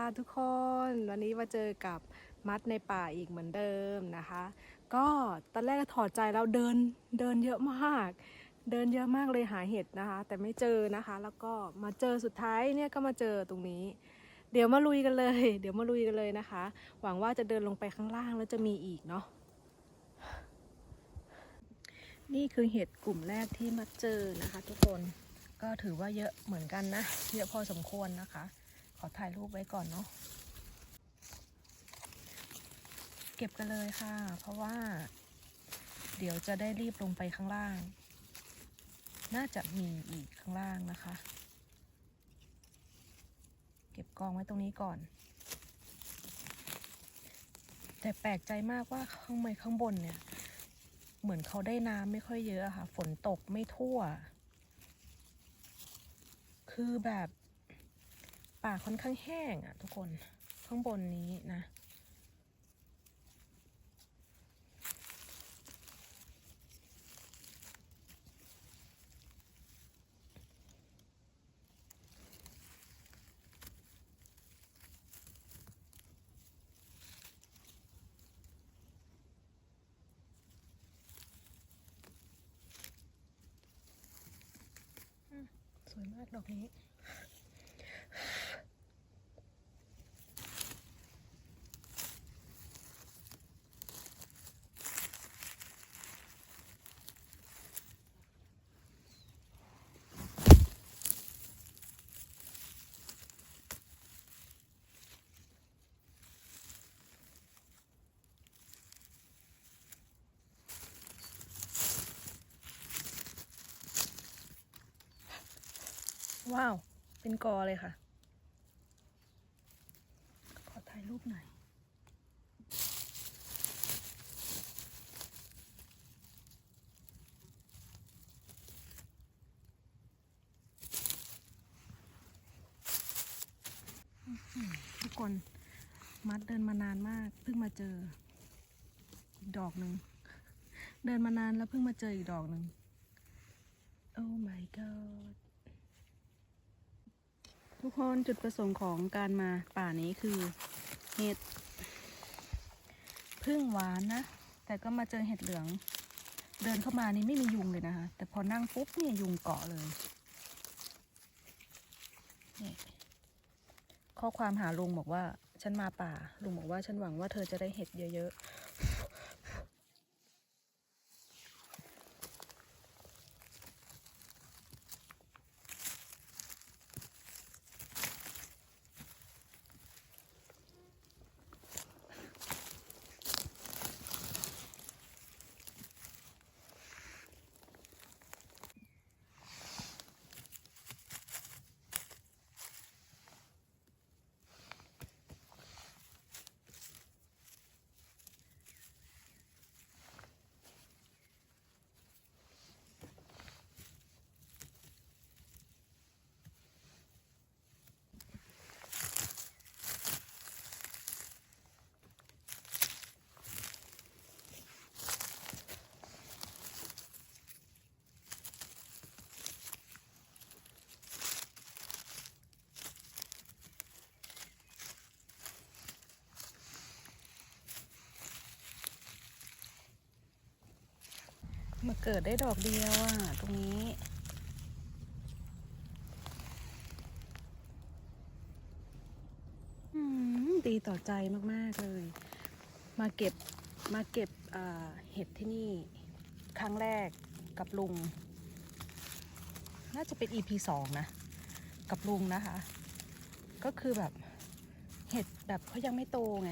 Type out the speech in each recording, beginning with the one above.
ค่ะทุกคนวันนี้มาเจอกับมัดในป่าอีกเหมือนเดิมนะคะ ก็ตอนแรกก็ถอดใจแล้วเดินเดินเยอะมาก เดินเยอะมากเลยหาเห็ดนะคะ แต่ไม่เจอนะคะ แล้วก็มาเจอสุดท้ายเนี่ยก็มาเจอตรงนี้ เดี๋ยวมาลุยกันเลย เดี๋ยวมาลุยกันเลยนะคะ หวังว่าจะเดินลงไปข้างล่างแล้วจะมีอีกเนาะนี่คือเห็ดกลุ่มแรกที่มาเจอนะคะ ทุกคนก็ถือว่าเยอะเหมือนกันนะ เยอะพอสมควรนะคะ ขอถ่ายรูปไว้ก่อนเนาะเก็บกันเลยค่ะ เพราะว่า เดี๋ยวจะได้รีบลงไปข้างล่าง น่าจะมีอีกข้างล่างนะคะ เก็บกองไว้ตรงนี้ก่อน แต่แปลกใจมากว่าข้างในข้างบนเนี่ย เหมือนเขาได้น้ำไม่ค่อยเยอะอะค่ะ ฝนตกไม่ทั่ว คือแบบ ป่าค่อนข้างแห้งอะทุกคนข้างบนนี้นะ สวยมากดอกนี้ ว้าว เป็นกอเลยค่ะ ขอถ่ายรูปหน่อยทุกคนมัดเดินมานานมาก เพิ่งมาเจออีกดอกหนึ่ง เดินมานานแล้วเพิ่งมาเจออีกดอกหนึ่งโอ้ my god ทุกคนจุดประสงค์ของการมาป่านี้คือเห็ดพึ่งหวานนะ แต่ก็มาเจอเห็ดเหลือง เดินเข้ามานี่ไม่มียุงเลยนะคะ แต่พอนั่งปุ๊บเนี่ยยุงเกาะเลยนี่ข้อความหาลุงบอกว่า ฉันมาป่า ลุงบอกว่าฉันหวังว่าเธอจะได้เห็ดเยอะๆ มาเกิดได้ดอกเดียวอะ ตรงนี้อืมดีต่อใจมาก ๆ เลย มาเก็บมาเก็บเห็ดที่นี่ ครั้งแรกกับลุง น่าจะเป็น EP สองนะ กับลุงนะคะ ก็คือแบบเห็ดแบบเขายังไม่โตไง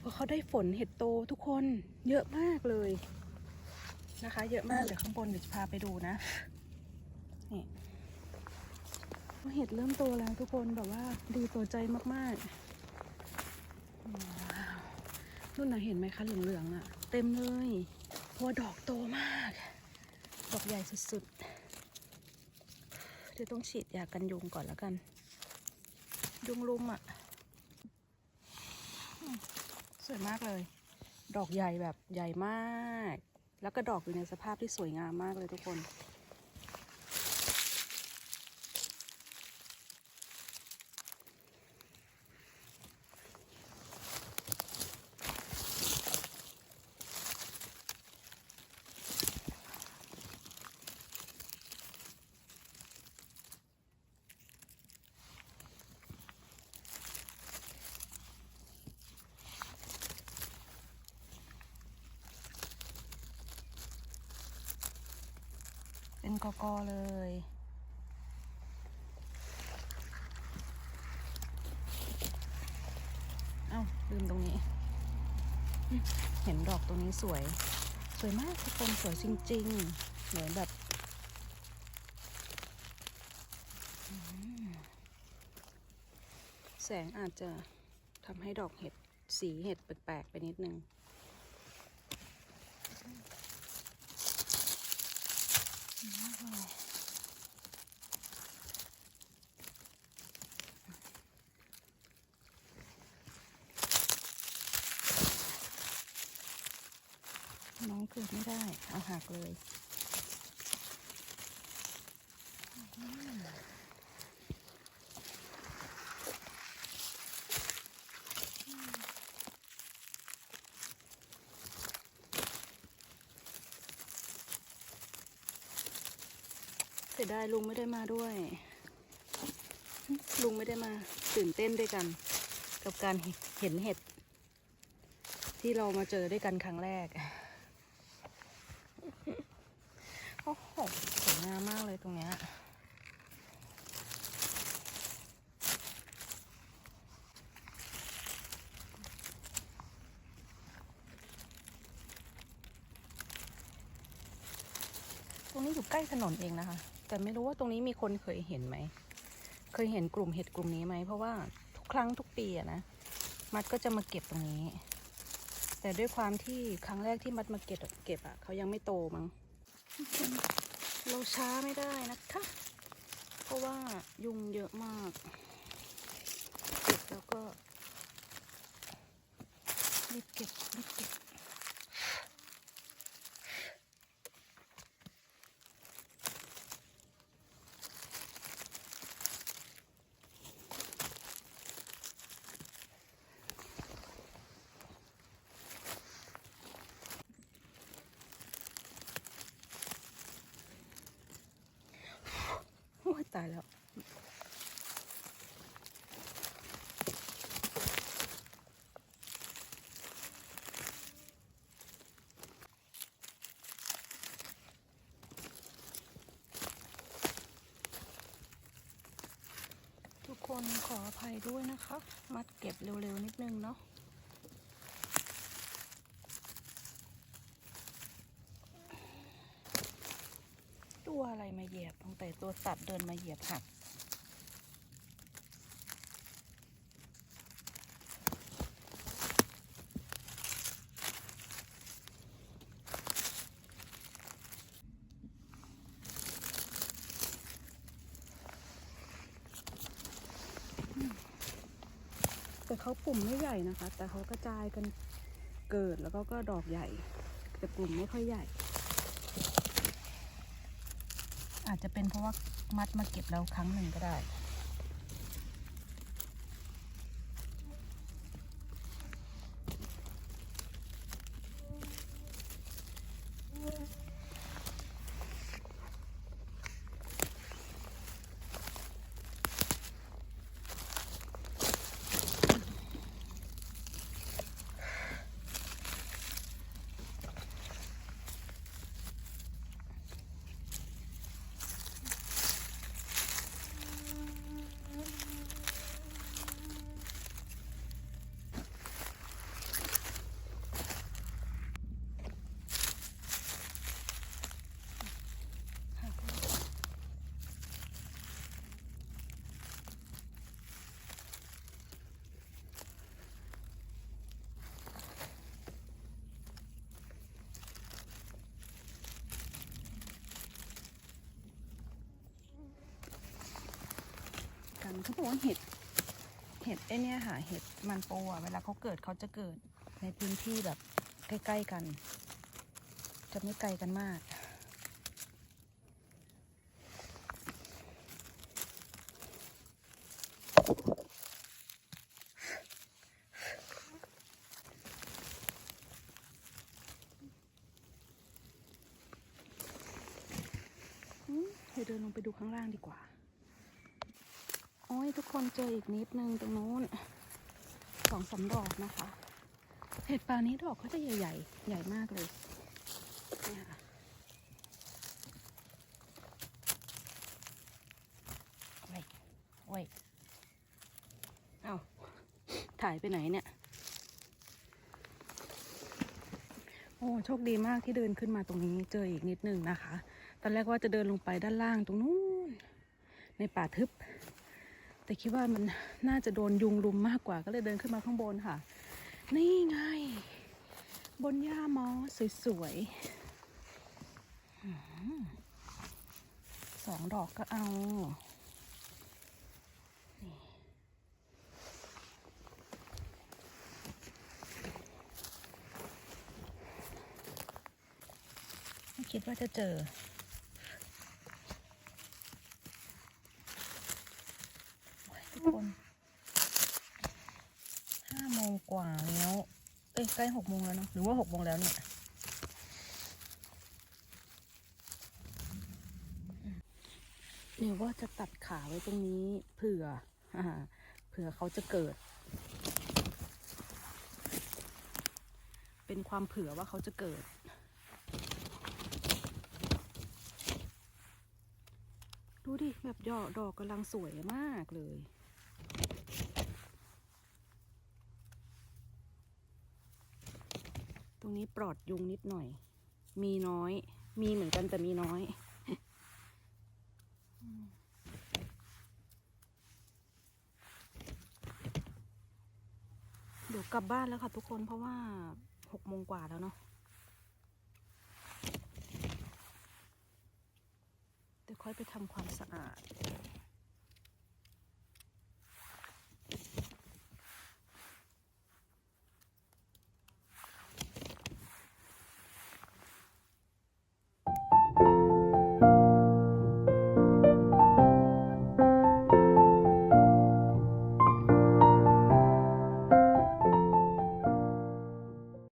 พอเขาได้ฝนเห็ดโตทุกคนเยอะมากเลย นะคะ เยอะมากเดี๋ยวข้างบนเดี๋ยวจะพาไปดูนะ นี่เห็ดเริ่มโตแล้วทุกคนแบบว่าดีต่อใจมากๆว้าวนู่นนะเห็นไหมคะเหลืองๆอะ่ะ เต็มเลยเพราะว่าดอกโตมาก ดอกใหญ่สุดๆเดี๋ยวต้องฉีดยากันยุงก่อนแล้วกัน ยุงลุมอะ่ะ สวยมากเลย ดอกใหญ่แบบใหญ่มาก แล้วก็ดอกอยู่ในสภาพที่สวยงามมากเลยทุกคน กอกอเลย เอ้าลืมตรงนี้ เห็นดอกตรงนี้สวย สวยมากทุกคนสวยจริงๆ เหมือนแบบแสงอาจจะทำให้ดอกเห็ดสีเห็ดแปลกๆไปนิดนึง น้องเกิดไม่ได้ เอาหักเลย สียดายลุงไม่ได้มาด้วย ลุงไม่ได้มาตื่นเต้นด้วยกัน กับการเห็นเห็ด ที่เรามาเจอด้วยกันครั้งแรกโอ้โหสวยงามมากเลยตรงเนี้ยตรงนี้อยู่ใกล้ถนนเองนะคะ แต่ไม่รู้ว่าตรงนี้มีคนเคยเห็นไหม เคยเห็นกลุ่มเห็ดกลุ่มนี้ไหม เพราะว่าทุกครั้งทุกปีอะนะ มัดก็จะมาเก็บตรงนี้ แต่ด้วยความที่ครั้งแรกที่มัดมาเก็บเก็บอะเขายังไม่โตมั้ง เราช้าไม่ได้นะคะ เพราะว่ายุงเยอะมากเก็บแล้วก็รีบเก็บรีบเก็บ ตายแล้วทุกคนขออภัยด้วยนะคะ มัดเก็บเร็วๆนิดนึงเนาะ ตัวอะไร มาเหยียบตั้งแต่ตัวสัตว์เดินมาเหยียบหักแต่เขาปุ่มไม่ใหญ่นะคะ แต่เขากระจายกันเกิดแล้วก็ก็ดอกใหญ่ แต่ปุ่มไม่ค่อยใหญ่ อาจจะเป็นเพราะว่ามัดมาเก็บแล้วครั้งหนึ่งก็ได้ เขาบอกว่าเห็ด เห็ดไอเนี่ยค่ะ เห็ดมันโปอะเวลาเขาเกิดเขาจะเกิดในพื้นที่แบบใกล้ๆกัน จะไม่ไกลกันมาก เดี๋ยวเดินลงไปดูข้างล่างดีกว่า อ้ยทุกคนเจออีกนิดนึงตรงนู้นสองสาดอกนะคะเห็ดป่านี้ดอกเขาจะใหญ่ใหญ่ใหญ่มากเลยโอ้ยโอ้ยเอาถ่ายไปไหนเนี่ย โอ้โชคดีมากที่เดินขึ้นมาตรงนี้เจออีกนิดนึงนะคะ ตอนแรกว่าจะเดินลงไปด้านล่างตรงนู้นในป่าทึบ แต่คิดว่ามันน่าจะโดนยุงลุมมากกว่าก็เลยเดินขึ้นมาข้างบนค่ะ นี่ไง บนหญ้ามอสวยๆสองดอกก็เอาคิดว่าจะเจอ ทุกคนห้าโมงกว่าแล้ว เอ้ย ใกล้หกโมงแล้วเนาะหรือว่าหกโมงแล้วเนี่ยเนี่ยว่าจะตัดขาไว้ตรงนี้เผื่อเผื่อเขาจะเกิด เป็นความเผื่อว่าเขาจะเกิดดูดิแบบยอดอกกำลังสวยมากเลย ตรงนี้ปลอดยุงนิดหน่อย มีน้อย มีเหมือนกันแต่มีน้อย เดี๋ยวกลับบ้านแล้วค่ะทุกคนเพราะว่าหกโมงกว่าแล้วเนาะเดี๋ยวค่อยไปทำความสะอาด